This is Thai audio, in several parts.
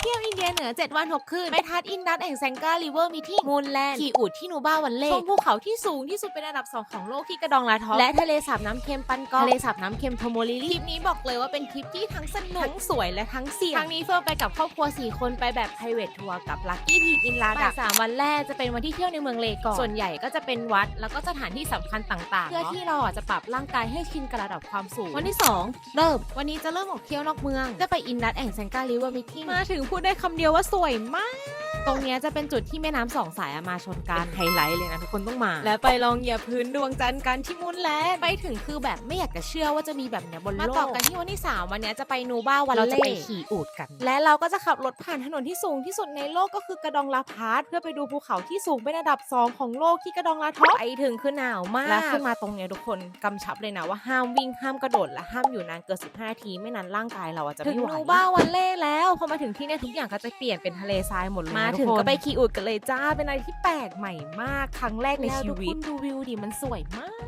เที่ยวอินเดียเหนือ 7 วัน 6 คืน ไปทัดอินดัสแองแซงกาลิเวอร์มีที่มูนแลนด์ขี่อูดที่นูบ้าวันเล่ชมภูเขาที่สูงที่สุดเป็นอันดับ 2 ของโลกที่กระดองลาทอและทะเลสาบน้ำเค็มปันกองทะเลสาบน้ำเค็มโทโมลิลีทริปนี้บอกเลยว่าเป็นทริปที่ทั้งสนุกทั้งสวยและทั้งเสี่ยงครั้งนี้เฟิร์นไปกับครอบครัว 4 คนไปแบบ private ทัวร์กับลักกี้ทีอินลาดักสามวันแรกจะเป็นวันที่เที่ยวในเมืองเลก่อนส่วนใหญ่ก็จะเป็นวัดแล้วก็สถานที่สำคัญต่างๆ เพื่อที่เราอะจะปรับร่างกายให้ชินกับระดับความสูง วันที่ 2 เริ่มวันนี้จะเริ่มออกเที่ยวนอกเมืองจะไปอินดัสแองแซงการิเวอร์มิทิงมาถึงพูดได้คำเดียวว่าสวยมาก ตรงเนี้ยจะเป็นจุดที่แม่น้ำสองสายอะมาชนกันไฮไลท์เลยนะทุกคนต้องมา และไปลองเหยียบพื้นดวงจันทร์กันที่มุนแลนด์ไปถึงคือแบบไม่อยากจะเชื่อว่าจะมีแบบเนี้ยบนโลกมาต่อกันที่วันที่3วันเนี้ยจะไปนูบ้าวันเราเล่จะไปขี่อูดกัน และเราก็จะขับรถผ่านถนนที่สูงที่สุดในโลกก็คือกระดองลาพาสเพื่อไปดูภูเขาที่สูงเป็นอันดับ 2 ของโลกที่กระดองลาท็อปไปถึงคือหนาวมากและขึ้นมาตรงเนี้ยทุกคนกำชับเลยนะว่าห้ามวิ่งห้ามกระโดดและห้ามอยู่นานเกิน15นาทีไม่นั้นร่างกายเราอะจะไม่ไหวถึงนูนูบ้าวันเล่แล้วพอมาถึงที่เนี่ยทุกอย่างก็จะเปลี่ยนเป็นทะเลทรายหมดเลยมานะถึงทุคนก็ไปขี่อูฐกันเลยจ้า เป็นอะไรที่แปลกใหม่มากครั้งแรกในแล้วชีทุกวิตคนดูวิวดิมันสวยมาก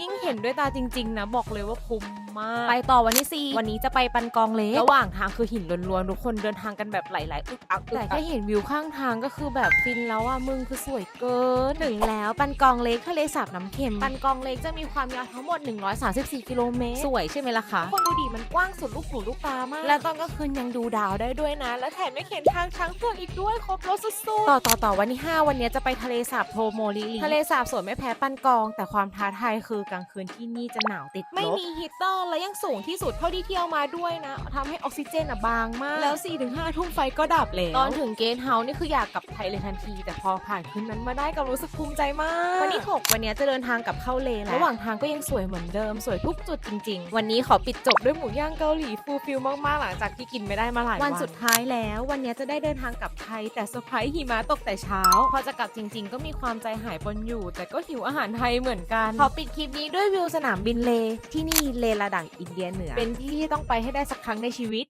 ยิ่งเห็นด้วยตาจริง ๆ นะ บอกเลยว่าคุ้ม มาก ไปต่อวันที่4วันนี้จะไปปันกองเล็กระหว่างทางคือหินล้วนๆทุกคนเดินทางกันแบบหลายๆอึกอักอึกแต่อักแค่แค่เห็นวิวข้างทางก็คือแบบฟินแล้วอะมึงคือสวยเกินถึงแล้วปันกองเล็กทะเลสาบน้ำเค็มปันกองเล็กจะมีความยาวทั้งหมด 134 กิโลเมตรสวยใช่ไหมล่ะคะคนดูดิมันกว้างสุดลูกหูลูกตามาก และตอนกลางคืนยังดูดาวได้ด้วยนะ และแถมไม่เห็นทางช้างเผือกอีกด้วยครบรถสุดๆต่อต่อต่อวันที่ 5 วันนี้จะไปทะเลสาบโทโมลิลีทะเลสาบสวยไม่แพ้ปันกอง แต่ความท้าทายคือกลางคืนที่นี่จะหนาวติดลบไม่มีฮีตเตอร์และยังสูงที่สุดเท่าที่เที่ยวมาด้วยนะทำให้ออกซิเจนอะบางมาก แล้ว4-5ทุ่มไฟก็ดับแล้วตอนถึงเกสต์เฮาส์นี่คืออยากกลับไทยเลยทันที แต่พอผ่านคืนนั้นมาได้ก็รู้สึกภูมิใจมาก วันที่6วันนี้จะเดินทางกลับเข้าเลแล้วระหว่างทางก็ยังสวยเหมือนเดิมสวยทุกจุดจริง ๆ วันนี้ขอปิดจบด้วยหมูย่างเกาหลีฟูลฟิลมากๆหลังจากที่กินไม่ได้มาหลายวันวันสุดท้ายแล้ว วันนี้จะได้เดินทางกลับไทยแต่เซอร์ไพรส์หิมะตกแต่เช้าพอจะกลับจริง ๆ ก็มีความใจหายปนอยู่ แต่ก็หิวอาหารไทยเหมือนกันขอปิดคลิปนี้ด้วยวิวสนามบินเลที่นี่เลระดังอินเดียเหนือ เป็นที่ที่ต้องไปให้ได้สักครั้งในชีวิต